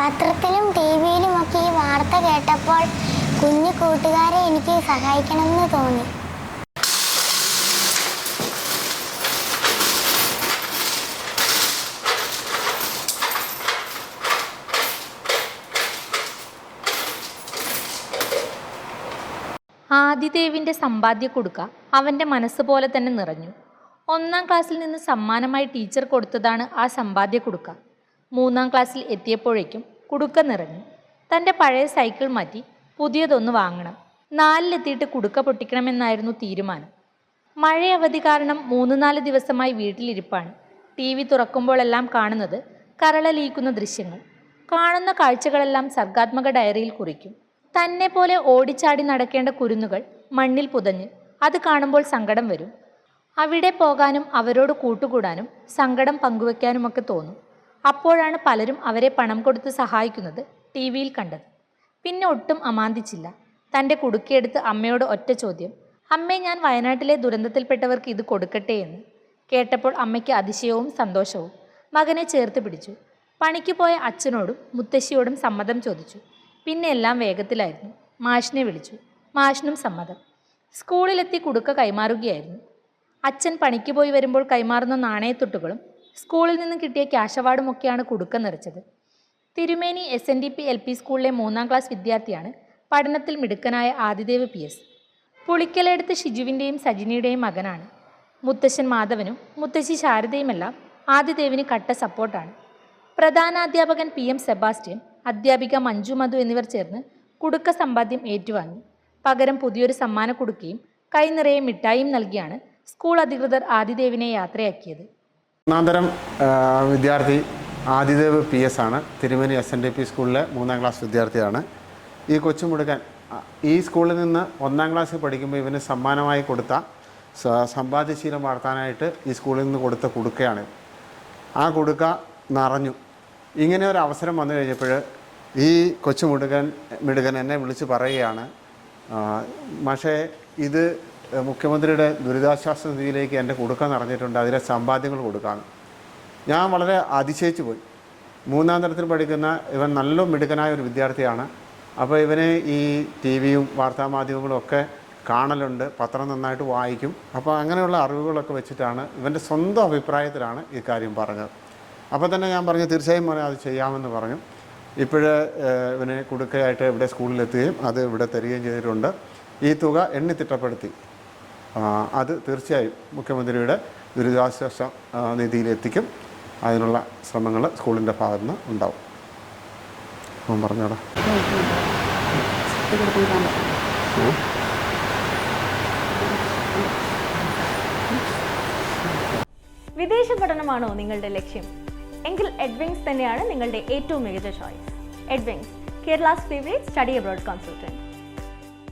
പത്രത്തിലും ടി വിയിലും ഒക്കെ ഈ വാർത്ത കേട്ടപ്പോൾ കുഞ്ഞു കൂട്ടുകാരെ എനിക്ക് സഹായിക്കണമെന്ന് തോന്നി. ആദിദേവിന്റെ സമ്പാദ്യ കൊടുക്ക അവന്റെ മനസ്സ് പോലെ തന്നെ നിറഞ്ഞു. ഒന്നാം ക്ലാസ്സിൽ നിന്ന് സമ്മാനമായി ടീച്ചർ കൊടുത്തതാണ് ആ സമ്പാദ്യ കൊടുക്ക. മൂന്നാം ക്ലാസ്സിൽ എത്തിയപ്പോഴേക്കും കുടുക്ക നിറഞ്ഞു. തന്റെ പഴയ സൈക്കിൾ മാറ്റി പുതിയതൊന്ന് വാങ്ങണം. നാലിലെത്തിയിട്ട് കുടുക്ക പൊട്ടിക്കണമെന്നായിരുന്നു തീരുമാനം. മഴ അവധി കാരണം മൂന്ന് നാല് ദിവസമായി വീട്ടിലിരിപ്പാണ്. ടി വി തുറക്കുമ്പോഴെല്ലാം കാണുന്നത് കരളലിയിക്കുന്ന ദൃശ്യങ്ങൾ. കാണുന്ന കാഴ്ചകളെല്ലാം സർഗാത്മക ഡയറിയിൽ കുറിക്കും. തന്നെ പോലെ ഓടിച്ചാടി നടക്കേണ്ട കുരുന്നുകൾ മണ്ണിൽ പുതഞ്ഞ് അത് കാണുമ്പോൾ സങ്കടം വരും. അവിടെ പോകാനും അവരോട് കൂട്ടുകൂടാനും സങ്കടം പങ്കുവെക്കാനുമൊക്കെ തോന്നും. അപ്പോഴാണ് പലരും അവരെ പണം കൊടുത്ത് സഹായിക്കുന്നത് ടി വിയിൽ കണ്ടത്. പിന്നെ ഒട്ടും അമാന്തിച്ചില്ല. തന്റെ കുടുക്കിയെടുത്ത് അമ്മയോട് ഒറ്റ ചോദ്യം അമ്മേ ഞാൻ വയനാട്ടിലെ ദുരന്തത്തിൽപ്പെട്ടവർക്ക് ഇത് കൊടുക്കട്ടെ എന്ന്. കേട്ടപ്പോൾ അമ്മയ്ക്ക് അതിശയവും സന്തോഷവും. മകനെ ചേർത്ത് പിടിച്ചു. പണിക്ക് പോയ അച്ഛനോടും മുത്തശ്ശിയോടും സമ്മതം ചോദിച്ചു. പിന്നെ എല്ലാം വേഗത്തിലായിരുന്നു. മാഷിനെ വിളിച്ചു. മാഷിനും സമ്മതം. സ്കൂളിലെത്തി കുടുക്ക കൈമാറുകയായിരുന്നു. അച്ഛൻ പണിക്ക് പോയി വരുമ്പോൾ കൈമാറുന്ന നാണയത്തുട്ടുകളും സ്കൂളിൽ നിന്ന് കിട്ടിയ ക്യാഷ് അവാർഡുമൊക്കെയാണ് കുടുക്ക നിറച്ചത്. Thirumeni S N D P L P സ്കൂളിലെ മൂന്നാം ക്ലാസ് വിദ്യാർത്ഥിയാണ് പഠനത്തിൽ മിടുക്കനായ ആദിദേവ് പി എസ്. പുളിക്കലെടുത്ത് ഷിജുവിന്റെയും സജിനിയുടെയും മകനാണ്. മുത്തശ്ശൻ മാധവനും മുത്തശ്ശി ശാരദയുമെല്ലാം ആദിദേവിന് കട്ട സപ്പോർട്ടാണ്. പ്രധാനാധ്യാപകൻ പി എം സെബാസ്റ്റ്യൻ അധ്യാപിക മഞ്ജു മധു എന്നിവർ ചേർന്ന് കുടുക്ക സമ്പാദ്യം ഏറ്റുവാങ്ങി. പകരം പുതിയൊരു സമ്മാന കുടുക്കയും കൈനിറയെ മിഠായിയും നൽകിയാണ് സ്കൂൾ അധികൃതർ ആദിദേവിനെ യാത്രയാക്കിയത്. ഒന്നാന്തരം ആ, വിദ്യാർത്ഥി ആദിദേവ് പി എസ് ആണ്. തിരുമേനി എസ് എൻ ഡി പി സ്കൂളിലെ മൂന്നാം ക്ലാസ് വിദ്യാർത്ഥിയാണ്. ഈ കൊച്ചുമുടുക്കൻ ഈ സ്കൂളിൽ നിന്ന് ഒന്നാം ക്ലാസ്സിൽ പഠിക്കുമ്പോൾ ഇവന് സമ്മാനമായി കൊടുത്ത സമ്പാദ്യശീലം വളർത്താനായിട്ട് ഈ സ്കൂളിൽ നിന്ന് കൊടുത്ത കുടുക്കയാണ്. ആ കുടുക്ക നിറഞ്ഞു. ഇങ്ങനെ ഒരു അവസരം വന്നു കഴിഞ്ഞപ്പോൾ ഈ കൊച്ചു മുടുകൻ മിടുകൻ എന്നെ വിളിച്ച് പറയുകയാണ് പക്ഷേ ഇത് മുഖ്യമന്ത്രിയുടെ ദുരിതാശ്വാസ നിധിയിലേക്ക് എന്റെ കൊടുക്കാൻ നിറഞ്ഞിട്ടുണ്ട് അതിലെ സമ്പാദ്യങ്ങൾ കൊടുക്കാമെന്ന് ഞാൻ വളരെ അതിശയിച്ചു പോയി. മൂന്നാം തരത്തിൽ പഠിക്കുന്ന ഇവൻ നല്ല മിടുക്കനായ ഒരു വിദ്യാർത്ഥിയാണ്. അപ്പോൾ ഇവന് ഈ ടി വിയും വാർത്താമാധ്യമങ്ങളും ഒക്കെ കാണലുണ്ട്. പത്രം നന്നായിട്ട് വായിക്കും. അപ്പോൾ അങ്ങനെയുള്ള അറിവുകളൊക്കെ വെച്ചിട്ടാണ് ഇവന്റെ സ്വന്തം അഭിപ്രായത്തിലാണ് കാര്യം പറഞ്ഞത്. അപ്പോൾ തന്നെ ഞാൻ പറഞ്ഞു തീർച്ചയായും മോനെ അത് ചെയ്യാമെന്ന് പറഞ്ഞു. ഇപ്പോഴ് ഇവനെ കുടുക്കയായിട്ട് ഇവിടെ സ്കൂളിലെത്തുകയും അത് ഇവിടെ തരികയും ചെയ്തിട്ടുണ്ട്. ഈ തുക എണ്ണി തിട്ടപ്പെടുത്തി. അത് തീർച്ചയായും മുഖ്യമന്ത്രിയുടെ ദുരിതാശ്വാസ നിധിയിലെത്തിക്കും. അതിനുള്ള ശ്രമങ്ങൾ സ്കൂളിന്റെ ഭാഗത്തു നിന്ന് ഉണ്ടാവും. അപ്പം പറഞ്ഞോടാ. വിദേശ പഠനമാണോ നിങ്ങളുടെ ലക്ഷ്യം? എങ്കിൽ എഡ്വിങ്സ് തന്നെയാണ് നിങ്ങളുടെ ഏറ്റവും മികച്ച choice Edwings Kerala's favourite study abroad consultant